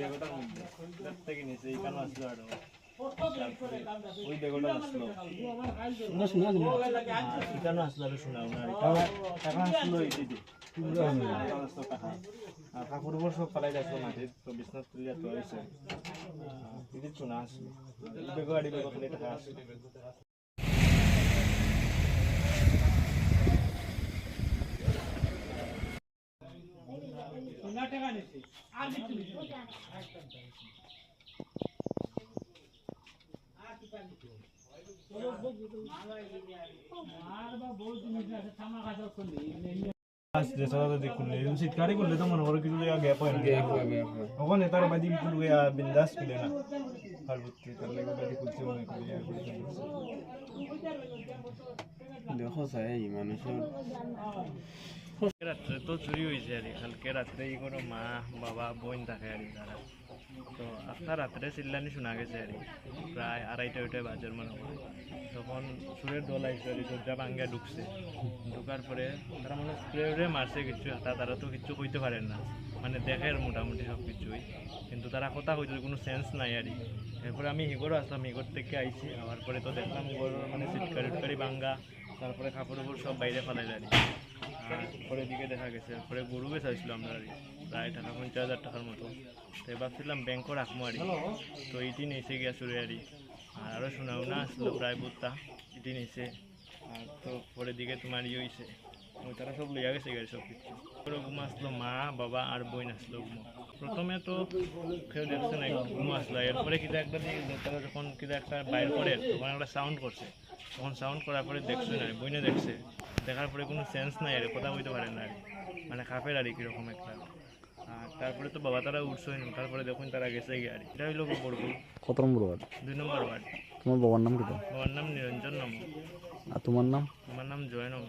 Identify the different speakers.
Speaker 1: বেগোটার মধ্যে। তার থেকে নিচে, এই কানো আসলো আরও ওই বেগোটা আসলো। এখানে আসলো আরও শোনাও না টাকা আসলো এই দিদি উপর সব ফেলাই যাচ্ছিল মাঠে। তো বিছনাথ তুলিয়া তো হয়েছে। দিদি শোনা আসলো। বেগো আড়ি বেগো খালি টাকা আসলো? আসলে সবাই দেখুন শীতকালে করলে তো মনে করো কিছু জায়গা গ্যাপ হয় না ওখানে তার বাদি কিছু আর।
Speaker 2: দেখো চাই মানুষের
Speaker 1: রাত্রে তো চুরি হয়েছে আর। কালকে রাত্রে ই করো মা বাবা বোন থাকে আর তারা তো আপনার রাত্রে চিল্লানি শোনা গেছে আর প্রায় আড়াইটা ওইটাই বাজার মনে হয় তখন সুরের দল আইসে আর দরজা ভাঙ্গা ঢুকছে ঢুকার পরে তারা মানে স্প্রে মারছে কিছু তা তারা তো কিছু কইতে পারেন না মানে দেখে আর মোটামুটি সব কিছুই কিন্তু তারা কথা কইতে কোনো সেন্স নাই আর এরপরে আমি হিগরও আসলাম হিগর থেকে আইছি আবার পরে তো দেখলাম গরুর মানে সিটকারি উটকারি ভাঙ্গা তারপরে কাপড় উপর সব বাইরে ফেলাই আর পরের দিকে দেখা গেছে পরে গরু বেচা হয়েছিল আমরা প্রায় টাকা পঞ্চাশ হাজার টাকার মতো। তো ভাবছিলাম ব্যাংকও রাখব আর। তো ইটি নিয়েছে গিয়া চুরে আর। আর আরও শোনাও না আসলো প্রায় বুত্তা ইটি নিয়েছে আর তো পরের দিকে তোমার ইয়ে হয়েছে তারা সব লইয়া গেছে গাড়ি সব কিছু। পরে ঘুম আসলো মা, বাবা আর বোন আসলো ঘুমো। প্রথমে তো কেউ দেখছে না, ঘুম আসলো। এরপরে কিটা একটা তারা যখন কিটা একটা বাইর করে, তখন একটা সাউন্ড করছে। তখন সাউন্ড করার পরে দেখছে না বইনে দেখছে। দেখার পরে কোনো সেন্স নাই আর কথা বলতে পারেন না আর। মানে খাপের আর কীরকম একটা। আর তারপরে তো বাবা তারা উঠছই না তারপরে দেখুন তারা গেছে গিয়ে আর। এটা হইল বড়গুল
Speaker 3: কত নম্বর ওয়ার্ড?
Speaker 1: দুই নম্বর ওয়ার্ড।
Speaker 3: তোমার বাবার নাম কি
Speaker 1: বাবার নাম নিরঞ্জন নম।
Speaker 3: আর তোমার নাম?
Speaker 1: আমার নাম জয় নম